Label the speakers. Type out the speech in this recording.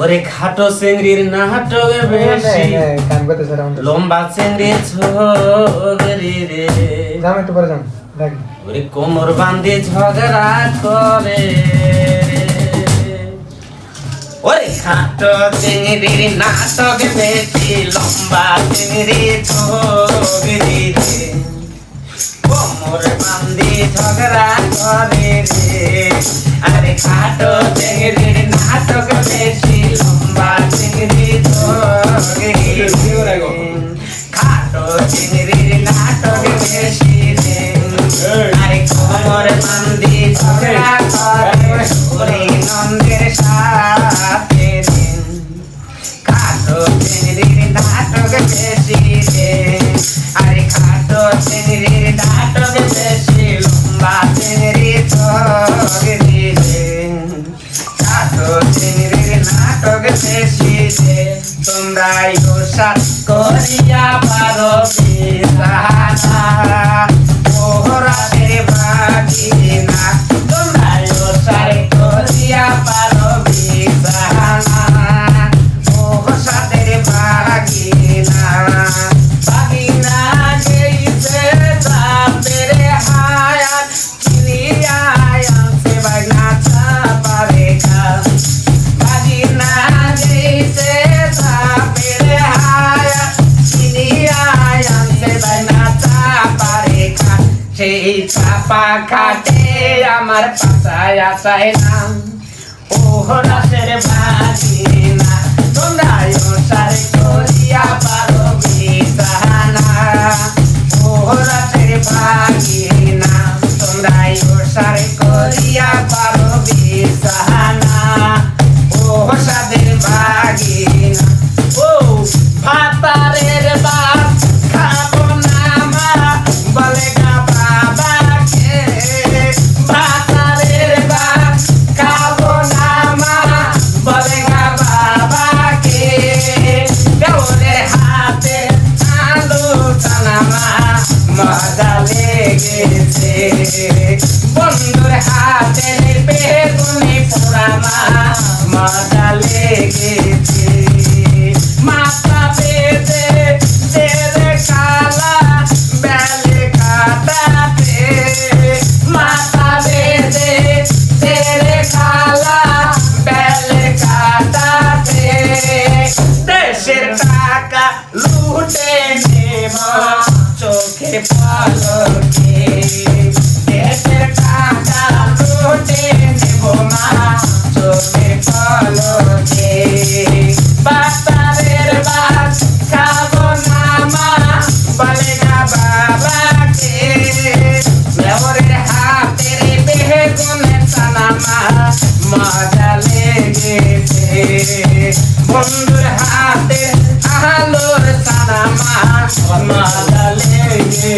Speaker 1: ওরে খাটো চিংড়ির নাটক বেশি।
Speaker 2: স্যার আমাদের।
Speaker 1: লম্বা চিংড়ি ছগরি রে।
Speaker 2: যাম একটু পরে যাম
Speaker 1: ওরে কোমর বান্ধি ঝগড়া করে। ওরে খাটো চিংড়ির নাটক বেশি লম্বা চিংড়ি ছগরি রে। কোমর বান্ধি ঝগড়া করে রে। আরে খাটো চিংড়ির নাটক বেশি খাটো চিংড়ির নাটক বেশি আরে কোমর বান্ধি ঝগড়া করে ওরে নন্দের সাথে খাটো চিংড়ির নাটক বেশি আরে খাটো চিংড়ির নাটক বেশি লম্বা চিংড়ি ছগরি নাটক শেষে রে তোমরা ইয়োসা করিয়া পারো সেই চাপা খাটে আমার পাশায় আসায় না। ওহরাসের বাজিনা তোমরা সারে করিয়া পারো বিছানা। ওহরাসের বাজিনা তোমরা সারে করিয়া লেগেছে বন্ধুর হাতে বেগুনি পোড়া মা মজা লেগেছে মাথা পেতে তেরে কালা, বেলে কাটাতে। মাথা তেরে কালা, বেলে কাটাতে। দেশের টাকা চোখে পলকে বন্ধুর হাতে আলোর সারা মা মজা লেগেছে